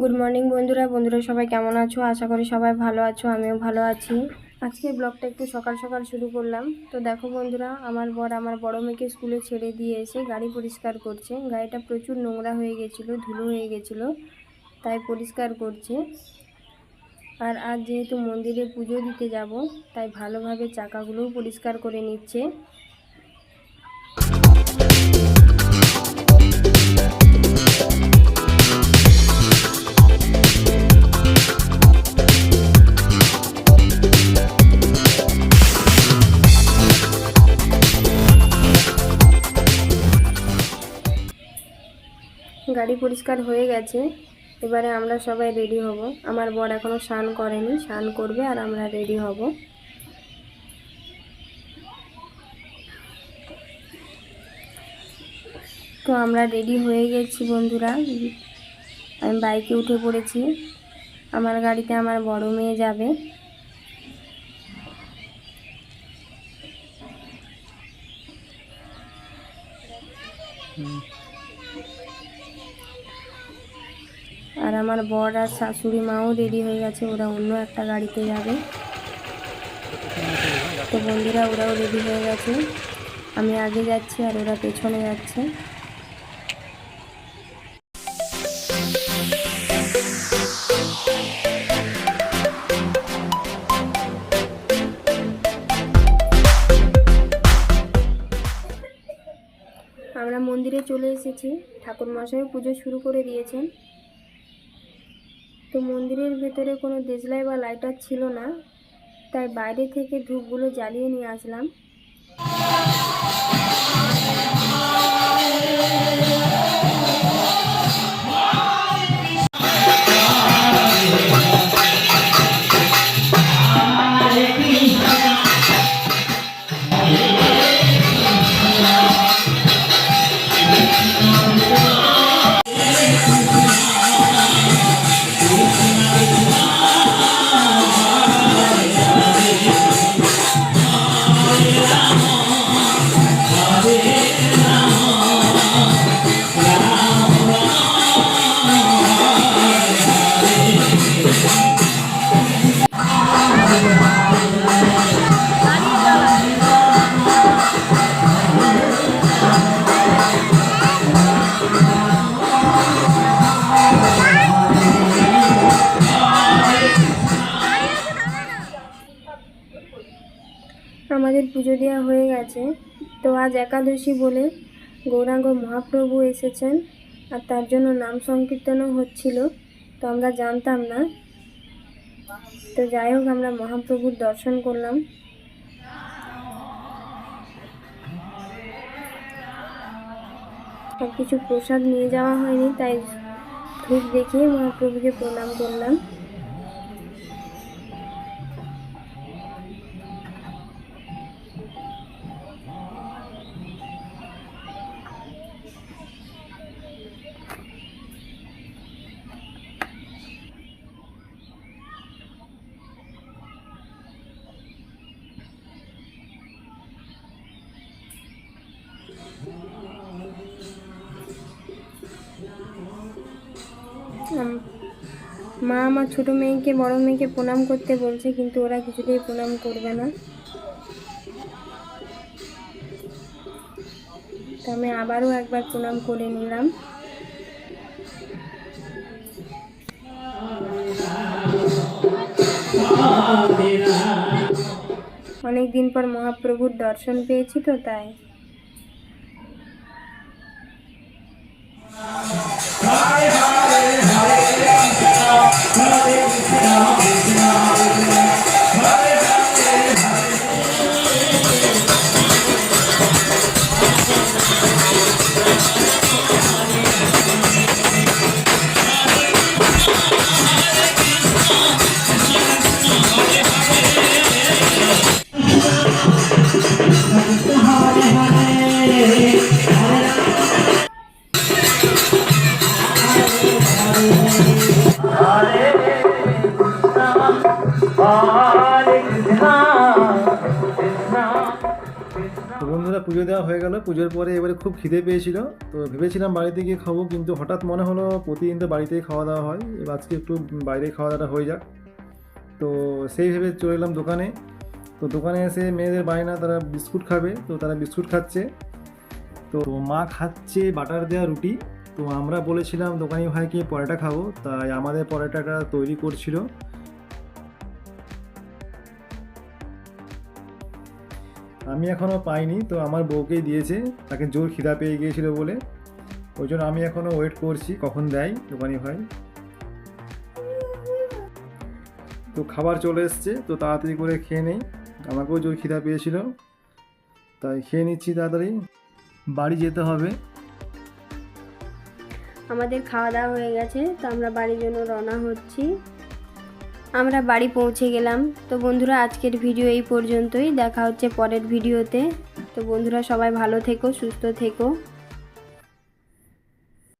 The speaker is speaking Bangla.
গুড মর্নিং বন্ধুরা। বন্ধুরা, সবাই কেমন আছো? আশা করি সবাই ভালো আছো, আমিও ভালো আছি। আজকে ব্লগটা একটু সকাল সকাল শুরু করলাম। তো দেখো বন্ধুরা, আমার বর আমার বড় মেয়েকে স্কুলে ছেড়ে দিয়ে এসে গাড়ি পরিষ্কার করছে। গাড়িটা প্রচুর নোংরা হয়ে গেছিল, ধুলো হয়ে গেছিল, তাই পরিষ্কার করছে। আর আজ যেহেতু মন্দিরে পুজো দিতে যাব, তাই ভালোভাবে চাকাগুলোও পরিষ্কার করে নিচ্ছে। গাড়ি পরিষ্কার হয়ে গেছে, এবারে আমরা সবাই রেডি হব। আমার বর এখনও স্নান করেনি, স্নান করবে আর আমরা রেডি হব। তো আমরা রেডি হয়ে গেছি বন্ধুরা। আমি বাইকে উঠে পড়েছি। আমার গাড়িতে আমার বড় মেয়ে যাবে। আর আমার বর আর শাশুড়ি মাও রেডি হয়ে গেছে, ওরা অন্য একটা গাড়িতে যাবে। তো বন্ধুরা, ওরাও রেডি হয়ে গেছে। আমি আগে যাচ্ছি আর ওরা পেছনে যাচ্ছে। আমরা মন্দিরে চলে এসেছি। ঠাকুর মশাই পুজো শুরু করে দিয়েছেন। তো মন্দিরের ভেতরে কোনো দেশলাই বা লাইটার ছিল না, তাই বাইরে থেকে ধূপগুলো জ্বালিয়ে নিয়ে আসলাম। আমাদের পুজো দেওয়া হয়ে গেছে। তো আজ একাদশী বলে গৌরাঙ্গ মহাপ্রভু এসেছেন আর তার জন্য নাম সংকীর্তনও হচ্ছিল। তো আমরা জানতাম না। তো যাই হোক, আমরা মহাপ্রভুর দর্শন করলাম। আর কিছু প্রসাদ নিয়ে যাওয়া হয়নি, তাই ধূপ দেখিয়ে মহাপ্রভুকে প্রণাম করলাম। আম- মা আমার ছোট মেয়েকে, বড় মেয়েকে প্রণাম করতে বলছে, কিন্তু ওরা কিছুতেই প্রণাম করবে না। আমি আবারও একবার প্রণাম করে নিলাম। অনেক দিন পর মহাপ্রভুর দর্শন পেয়েছি তো, তাই। তো বন্ধুরা পুজো দেওয়া হয়ে গেল। পুজোর পরে এবারে খুব খিদে পেয়েছিল। তো ভেবেছিলাম বাড়িতে গিয়ে খাব, কিন্তু হঠাৎ মনে হলো প্রতিদিন তো বাড়িতেই খাওয়া দাওয়া হয়। এবার আজকে একটু বাইরে খাওয়া দাওয়াটা হয়ে যাক। তো সেই ভেবে চলে এলাম দোকানে। তো দোকানে এসে মেয়েদের বায়না, তারা বিস্কুট খাবে। তো তারা বিস্কুট খাচ্ছে। তো মা খাচ্ছে বাটার দেওয়া রুটি। তো আমরা বলেছিলাম, দোকানি ভাইকে পরোটা খাব? তাই আমাদের পরোটাটা তৈরি করছিল। আমি এখনও পাইনি, তো আমার বউকেই দিয়েছে, তাকে জোর খিদা পেয়ে গিয়েছিল বলে। ওই জন্য আমি এখনও ওয়েট করছি, কখন দেয় দোকানি ভাই তো খাবার চলে এসছে, তো তাড়াতাড়ি করে খেয়ে নেই। আমাকেও জোর খিদা পেয়েছিল, তাই খেয়ে নিচ্ছি তাড়াতাড়ি। বাড়ি যেতে হবে। আমাদের খাওয়া দাওয়া হয়ে গেছে, তো আমরা বাড়ির জন্য রওনা হচ্ছি। আমরা বাড়ি পৌঁছে গেলাম। তো বন্ধুরা, আজকের ভিডিও এই পর্যন্তই। দেখা হচ্ছে পরের ভিডিওতে। তো বন্ধুরা, সবাই ভালো থেকো, সুস্থ থেকো।